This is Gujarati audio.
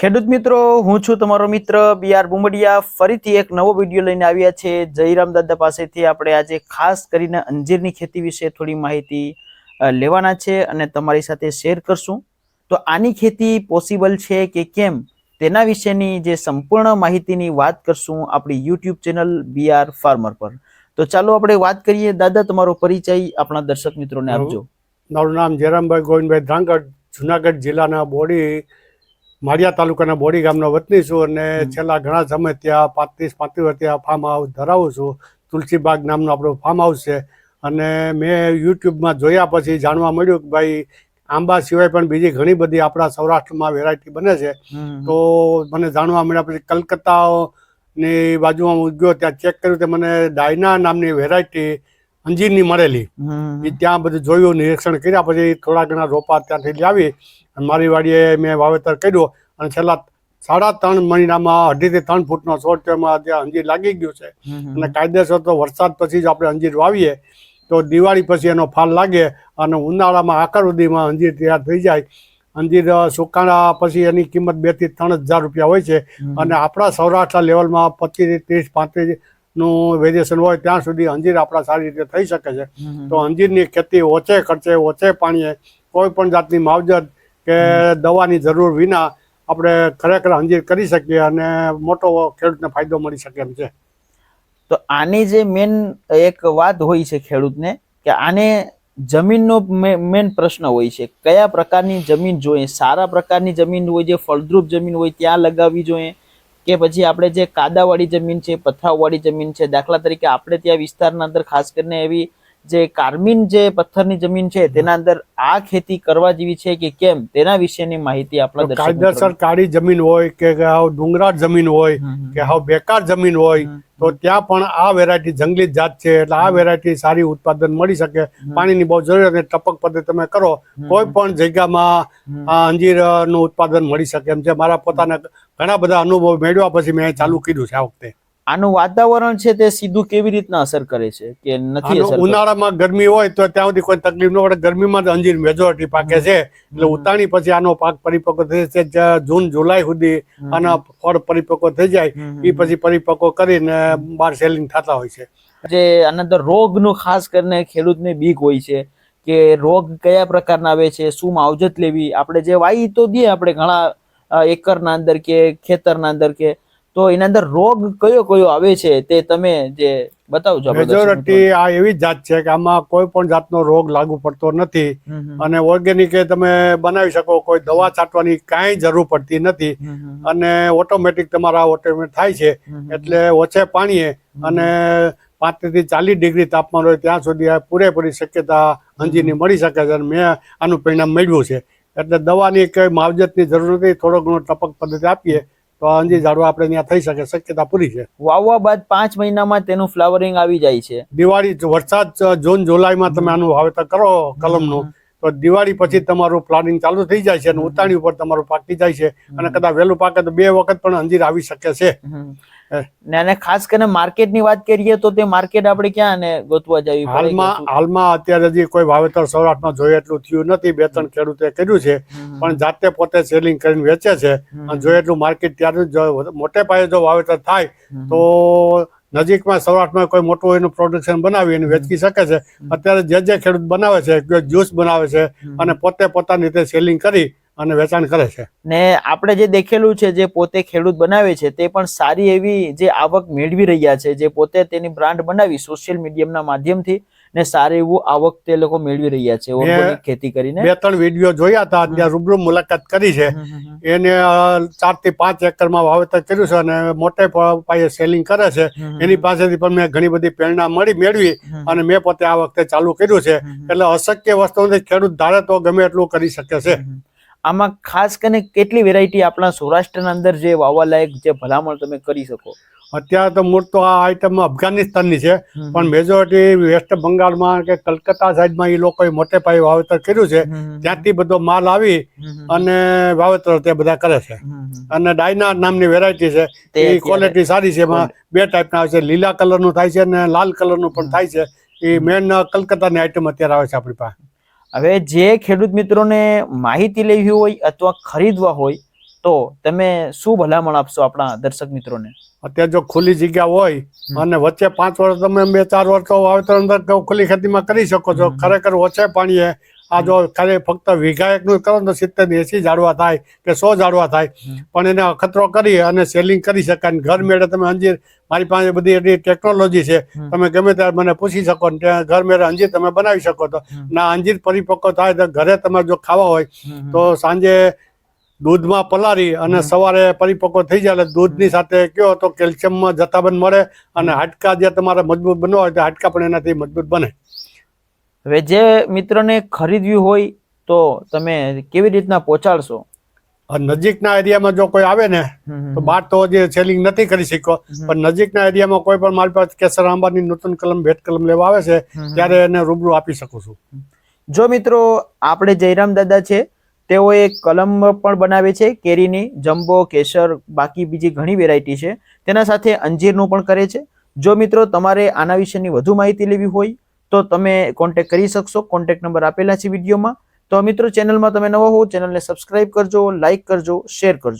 ખેડૂત મિત્રો, હું છું તમારો મિત્ર બી આર બુમડિયા. ફરીથી એક નવો વીડિયો લઈને આવ્યા છે. જયરામ દાદા પાસેથી આપણે આજે ખાસ કરીને અંજીરની ખેતી વિશે થોડી માહિતી લેવાના છે અને તમારી સાથે શેર કરશું. તો આની ખેતી પોસિબલ છે કે કેમ? તેના વિશેની જે સંપૂર્ણ માહિતીની વાત કરશું આપણી YouTube channel B R farmer પર. તો ચાલો આપણે વાત કરીએ. દાદા, તમારો પરિચય આપણા દર્શક મિત્રોને આપજો. મારું નામ જયરામભાઈ ગોવિંદભાઈ ધ્રાંગડ, જુનાગઢ જિલ્લાના બોડી માળિયા તાલુકાના બોડી ગામનો વતની છું અને છેલ્લા ઘણા સમય ત્યાં પાંત્રીસ પાંત્રીસ વર્ષ ત્યાં ફાર્મ હાઉસ ધરાવું છું. તુલસીબાગ નામનું આપણું ફાર્મ હાઉસ છે. અને મેં યુટ્યુબમાં જોયા પછી જાણવા મળ્યું કે ભાઈ આંબા સિવાય પણ બીજી ઘણી બધી આપણા સૌરાષ્ટ્રમાં વેરાયટી બને છે. તો મને જાણવા મળ્યા પછી કલકત્તાની બાજુમાં હું ગયો ત્યાં ચેક કર્યું તે મને ડાયના નામની વેરાયટી અંજીરની મળેલી એ ત્યાં બધું જોયું નિરીક્ષણ કર્યા પછી થોડા ઘણા રોપા ત્યાંથી લાવી અને મારી વાડીએ મેં વાવેતર કર્યું અને છેલ્લા સાડા ત્રણ મહિનામાં અઢીથી ત્રણ ફૂટનો છોડ તેમાં ત્યાં અંજીર લાગી ગયું છે. અને કાયદેસર તો વરસાદ પછી જ આપણે અંજીર વાવીએ તો દિવાળી પછી એનો ફાલ લાગે અને ઉનાળામાં આકર સુધીમાં અંજીર તૈયાર થઈ જાય. અંજીર સુકાણા પછી એની કિંમત બેથી ત્રણ હજાર રૂપિયા હોય છે. અને આપણા સૌરાષ્ટ્ર લેવલમાં પચીસ ત્રીસ પાંત્રીસ નું વેરિએશન હોય ત્યાં સુધી અંજીર આપણા સારી રીતે થઈ શકે છે. તો અંજીરની ખેતી ઓછે ખર્ચે ઓછે પાણીએ કોઈ પણ જાતની માવજત કે દવાની જરૂર વિના આપણે ખરેખર અંજીર કરી શકીએ અને મોટો ખેડૂતને ફાયદો મળી શકે એમ છે. તો આની જે મેન એક વાત હોય છે ખેડૂતને કે આને જમીનનો મેન પ્રશ્ન હોય છે. કયા પ્રકારની જમીન જોઈએ? સારા પ્રકારની જમીન હોય જે ફળદ્રુપ જમીન હોય ત્યાં લગાવવી જોઈએ. કે પછી આપણે જે કાદાવાળી જમીન છે પથરાવવાળી જમીન છે, દાખલા તરીકે આપણે ત્યાં વિસ્તારના અંદર ખાસ કરીને એવી જે કાર્મિન જે પથ્થરની જમીન છે તેના અંદર આ ખેતી કરવા જેવી છે કે કેમ? તેના વિશેની માહિતી આપણા કાયદેસર કાળી જમીન હોય કે હાવ ડુંગરાળ જમીન હોય. કે હાવ બેકાર જમીન હોય તો ત્યાં પણ આ વેરાયટી જંગલી જાત છે એટલે આ વેરાયટી સારી ઉત્પાદન મળી શકે. પાણીની બહુ જરૂર અને ટપક પદ્ધતિ તમે કરો કોઈ પણ જગ્યામાં અંજીરનું અંજીરનું ઉત્પાદન મળી શકે. એમ છે મારા પોતાના ઘણા બધા અનુભવ મેળવ્યા પછી મેં ચાલુ કર્યું છે આ વખતે. આનું વાતાવરણ છે તે સીધું કેવી રીતના અસર કરે છે કે નથી? ઉનાળામાં ગરમી હોય તો ત્યાં સુધી કોઈ તકલીફ ન પડે. ગરમીમાં જ અંજીર મેજોરિટી પાકે છે. એટલે ઉતાણી પછી આનો પાક પરિપક્વ થઈ છે જૂન જુલાઈ સુધી. આના ફળ પરિપક્વ થઈ જાય. એ પછી પરિપક્વ કરીને બહાર સેલિંગ થતા હોય છે. જે આના રોગનું ખાસ કરીને ખેડૂતને બીક હોય છે કે રોગ કયા પ્રકારના આવે છે શું માવજત લેવી? આપણે જે વાઈ તો દઈએ આપણે ઘણા એકરના અંદર કે ખેતરના અંદર કે તો એના અંદર રોગ કયો કયો આવે છે તે તમે જે બતાવજો મેજોરિટી આ એવી જ જાત છે કે આમાં કોઈ પણ જાતનો રોગ લાગુ પડતો નથી અને ઓર્ગેનિક તમે બનાવી શકો કોઈ દવા છાંટવાની કાંઈ જરૂર પડતી નથી અને ઓટોમેટિક તમારા ઓટોમેટ થાય છે એટલે ઓછે પાણીએ અને પાંત્રીસથી ચાલીસ ડિગ્રી તાપમાન હોય ત્યાં સુધી આ પૂરેપૂરી શક્યતા અંજીરની મળી શકે છે અને મેં આનું પરિણામ મેળવ્યું છે. એટલે દવાની કંઈ માવજતની જરૂર નથી થોડો ઘણો ટપક પદ્ધતિ આપીએ તો આ અંજીર ઝાડવા આપણે ત્યાં થઈ શકે શક્યતા પૂરી છે. વાવવા બાદ પાંચ મહિનામાં તેનું ફ્લાવરિંગ આવી જાય છે. દિવાળી વરસાદ જૂન જુલાઈમાં તમે આનું વાવેતર કરો કલમનું. તો દિવાળી પછી તમારું પ્લાનિંગ ચાલુ થઈ જાય છે અને ઉતાણી ઉપર તમારું પાકી જાય છે અને કદાચ વહેલું પાકે તો બે વખત પણ અંજીર આવી શકે છે. અને ખાસ કરીને માર્કેટની વાત કરીએ તો તે માર્કેટ આપણે ક્યાં અને ગોતવા જવી હાલમાં હાલમાં અત્યારે હજી કોઈ વાવેતર સૌરાષ્ટ્રમાં જોઈએ એટલું થયું નથી. બે ત્રણ ખેડૂતે કર્યું છે. પણ જાતે પોતે સેલિંગ કરીને વેચે છે. અને જોઈએ એટલું માર્કેટ ત્યારે મોટે પાયે જો વાવેતર થાય તો નજીકમાં સૌરાષ્ટ્રમાં કોઈ મોટું એનું પ્રોડક્શન બનાવી અને વેચી શકે છે. અત્યારે જે જે ખેડૂત બનાવે છે જ્યુસ બનાવે છે અને પોતે પોતાની રીતે સેલિંગ કરી અને વેચાણ કરે છે. ને આપણે જે દેખેલું છે જે પોતે ખેડૂત બનાવે છે તે પણ સારી એવી જે આવક મેળવી રહ્યા છે જે પોતે તેની બ્રાન્ડ બનાવી સોશિયલ મીડિયાના માધ્યમથી ને સારી એવું આવક તે લોકો મેળવી રહ્યા છે ઓર્ગેનિક ખેતી કરીને. બે ત્રણ વીડિયો જોયા હતા ત્યાં રૂબરૂ મુલાકાત કરી છે. એને ચારથી પાંચ એકરમાં વાવેતર કર્યું છે અને મોટે પાયે સેલિંગ કરે છે. એની પાસેથી પણ મેં ઘણી બધી પ્રેરણા મળી મેળવી અને મેં પોતે આ વખતે ચાલુ કર્યું છે. એટલે અશક્ય વસ્તુ ખેડૂત ધારે તો ગમે એટલું કરી શકે છે. આમાં ખાસ કરીને કેટલી વેરાયટી આપણા સૌરાષ્ટ્રના અંદર જે વાવવા લાયક જે ભલામણ તમે કરી શકો? અત્યારે તો મૂળ તો આ આઈટમ અફઘાનિસ્તાનની છે પણ મેજોરિટી વેસ્ટ બંગાળમાં કે કલકત્તા સાઈડમાં એ લોકોએ મોટે પાયે વાવેતર કર્યું છે. ત્યાંથી બધો માલ આવી અને વાવેતર તે બધા કરે છે. અને ડાયના નામની વેરાયટી છે. એ ક્વોલિટી સારી છે. એમાં બે ટાઈપના આવે છે. લીલા કલરનું થાય છે અને લાલ કલરનું પણ થાય છે. એ મેન કલકત્તાની આઈટમ અત્યારે આવે છે આપણી પાસે. હવે જે ખેડૂત મિત્રોને માહિતી લેવી હોય અથવા ખરીદવા હોય તો તમે શું ભલામણ આપશો આપણા દર્શક મિત્રોને? અત્યારે જો ખુલ્લી જગ્યા હોય. અને વચ્ચે પાંચ વર્ષ તમે બે ચાર વર્ષ તો વાવેતર અંદર ખુલ્લી ખેતીમાં કરી શકો છો. ખરેખર ઓછે પાણીએ આ જો ખાલી ફક્ત વિઘાયકનું કરો ને તો સિત્તેર એસી ઝાડવા થાય કે સો ઝાડવા થાય. પણ એને અખતરો કરી અને સેલિંગ કરી શકાય અને ઘર મેળે તમે અંજીર મારી પાસે બધી એટલી ટેકનોલોજી છે. તમે ગમે ત્યારે મને પૂછી શકો ને ત્યાં ઘર મેળે અંજીર તમે બનાવી શકો તો. ના અંજીર પરિપક્વ થાય તો ઘરે તમારે જો ખાવા હોય તો સાંજે દૂધમાં પલાળી અને સવારે પરિપક્વ થઈ જાય એટલે દૂધની સાથે કયો તો કેલ્શિયમમાં જથ્થાબંધ મળે અને હાડકા જે તમારે મજબૂત બનવા હોય તો હાડકા પણ એનાથી મજબૂત બને. હવે જે મિત્રને ખરીદવી હોય તો તમે કેવી રીતના પહોંચાડશો? નજીકના એરિયામાં જો કોઈ આવે ને તો બહાર તો જે સેલિંગ નથી કરી શક્યો. પણ નજીકના એરિયામાં કોઈ પણ મારી પાસે કેસર આંબાની નૂતન કલમ ભેટ કલમ લેવા આવે છે ત્યારે એને રૂબરૂ આપી શકું છું. જો મિત્રો આપણે જયરામ દાદા છે તેઓ એક કલમ પણ બનાવે છે કેરીની જમ્બો કેસર બાકી બીજી ઘણી વેરાયટી છે. તેના સાથે અંજીરનું પણ કરે છે. જો મિત્રો તમારે આના વિશેની વધુ માહિતી લેવી હોય તો તમે કોન્ટેક્ટ કરી શકશો. કોન્ટેક્ટ નંબર આપેલા છે વિડીયોમાં. તો મિત્રો ચેનલમાં તમે નવા હો, ચેનલને સબસ્ક્રાઇબ કરજો લાઇક કરજો શેર કરજો.